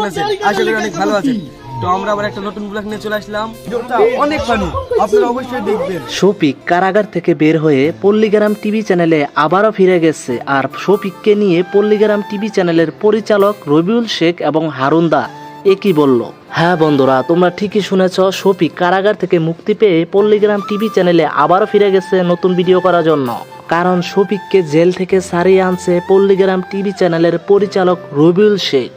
কেমন আছেন আশা করি অনেক ভালো আছেন। তো আমরা আবার একটা নতুন ব্লগ নিয়ে চলে আসলাম। অনেক ফানি আপনারা অবশ্যই দেখবেন। শফিক কারাগার থেকে বের হয়ে পল্লীগ্রাম টিভি চ্যানেলে আবারও ফিরে গেছে। আর শফিককে নিয়ে পল্লীগ্রাম টিভি চ্যানেলের পরিচালক রবিউল শেখ এবং হারুনদা একই বলল হ্যাঁ বন্ধুরা তোমরা ঠিকই শুনেছ শফিক কারাগার থেকে মুক্তি পেয়ে পল্লীগ্রাম টিভি চ্যানেলে আবারও ফিরে গেছে নতুন ভিডিও করার জন্য। কারণ শফিককে জেল থেকে সারিয়ে আনছে পল্লীগ্রাম টিভি চ্যানেলের পরিচালক রবিউল শেখ।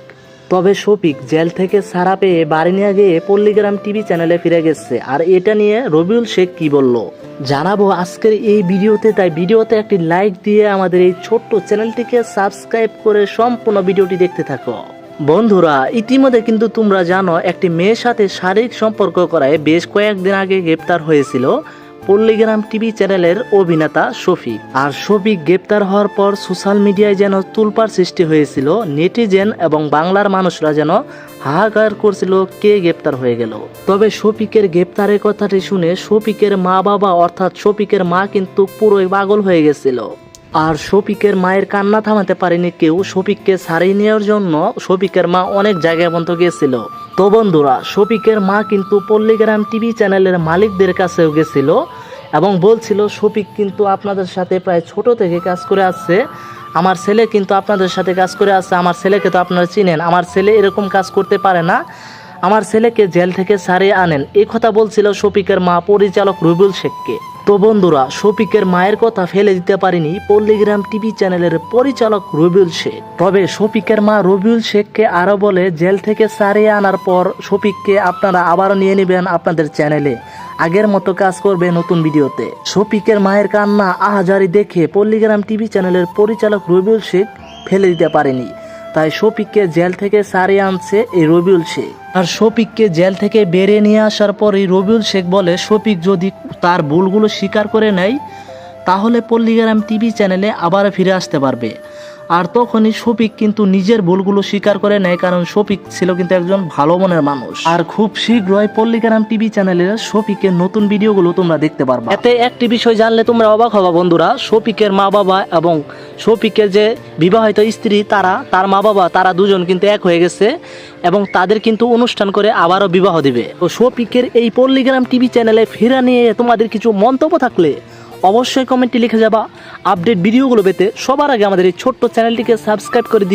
তবে শফিক জেল থেকে ছাড়া পেয়ে বাড়ি নিয়ে গিয়ে পল্লীগ্রাম টিভি চ্যানেলে ফিরে গেছে। আর এটা নিয়ে রবিউল শেখ কি বলল? জানাব আজকের এই ভিডিওতে, তাই ভিডিওতে একটি লাইক দিয়ে আমাদের এই ছোট্ট চ্যানেলটিকে সাবস্ক্রাইব করে সম্পূর্ণ ভিডিওটি দেখতে থাকো। বন্ধুরা, ইতিমধ্যে কিন্তু তোমরা জানো, একটি মেয়ের সাথে শারীরিক সম্পর্ক করায় বেশ কয়েকদিন আগে গ্রেপ্তার হয়েছিল। পল্লীগ্রাম টিভি চ্যানেলের অভিনেতা শফিক। আর শফিক গ্রেপ্তার হওয়ার পর সোশ্যাল মিডিয়ায় যেন তুলপার সৃষ্টি হয়েছিল, নেটিজেন এবং বাংলার মানুষরা যেন হাহাকার করছিল কে গ্রেপ্তার হয়ে গেল। তবে শফিকের গ্রেপ্তারের কথাটি শুনে শফিকের মা বাবা অর্থাৎ শফিকের মা কিন্তু পুরোই পাগল হয়ে গেছিল। আর শফিকের মায়ের কান্না থামাতে পারেনি কেউ, শফিককে সারিয়ে নেওয়ার জন্য শফিকের মা অনেক জায়গায় পর্যন্ত গিয়েছিল। তো বন্ধুরা, শফিকের মা কিন্তু পল্লীগ্রাম টিভি চ্যানেলের মালিকদের কাছেও গেছিল এবং বলছিল, শফিক কিন্তু আপনাদের সাথে প্রায় ছোট থেকে কাজ করে আসছে। আমার ছেলে কিন্তু আপনাদের সাথে কাজ করে আসছে। আমার ছেলেকে তো আপনারা চিনেন। আমার ছেলে এরকম কাজ করতে পারে না। আমার ছেলেকে জেল থেকে সারিয়ে আনেন। এই কথা বলছিল শফিকের মা পরিচালক রবিউল শেখকে। তো বন্ধুরা, শফিকের মায়ের কথা ফেলে দিতে পারিনি পল্লীগ্রাম টিভি চ্যানেলের পরিচালক রবিউল শেখ। তবে শফিকের মা রবিউল শেখকে আরও বলে, জেল থেকে সারিয়ে আনার পর শফিককে আপনারা আবারও নিয়ে নেবেন আপনাদের চ্যানেলে। আগের মতো কাজ করবে নতুন ভিডিওতে। শফিকের মায়ের কান্না আহাজারি দেখে পল্লীগ্রাম টিভি চ্যানেলের পরিচালক রবিউল শেখ ফেলে দিতে পারেনি। তাই শফিককে জেল থেকে সারিয়ে আনছে এই রবিউল শেখ। আর শফিককে জেল থেকে বেরিয়ে নিয়ে আসার পর এই রবিউল শেখ বলে, শফিক যদি তার ভুলগুলো স্বীকার করে নেয়, তাহলে পল্লীগ্রাম টিভি চ্যানেলে আবার ফিরে আসতে পারবে। আর তখনই শফিক কিন্তু নিজের ভুলগুলো স্বীকার করে নেয়, কারণ শফিক ছিল কিন্তু একজন ভালো মনের মানুষ। আর খুব শীঘ্রই পল্লীগ্রাম টিভি চ্যানেলের শফিকের নতুন ভিডিওগুলো তোমরা দেখতে পারবে। এতে একটি বিষয় জানলে তোমরা অবাক হবা বন্ধুরা, শফিকের মা বাবা এবং শফিকের যে বিবাহিত স্ত্রী, তারা, তার মা বাবা তারা দুজন কিন্তু এক হয়ে গেছে এবং তাদের কিন্তু অনুষ্ঠান করে আবারও বিবাহ দিবে। তো শফিকের এই পল্লীগ্রাম টিভি চ্যানেলে ফেরা নিয়ে তোমাদের কিছু মন্তব্য থাকলে অবশ্যই কমেন্টে লিখে যাবা। আপডেট ভিডিওগুলো পেতে সবার আগে আমাদের এই ছোট্ট চ্যানেলটিকে সাবস্ক্রাইব করে দিও।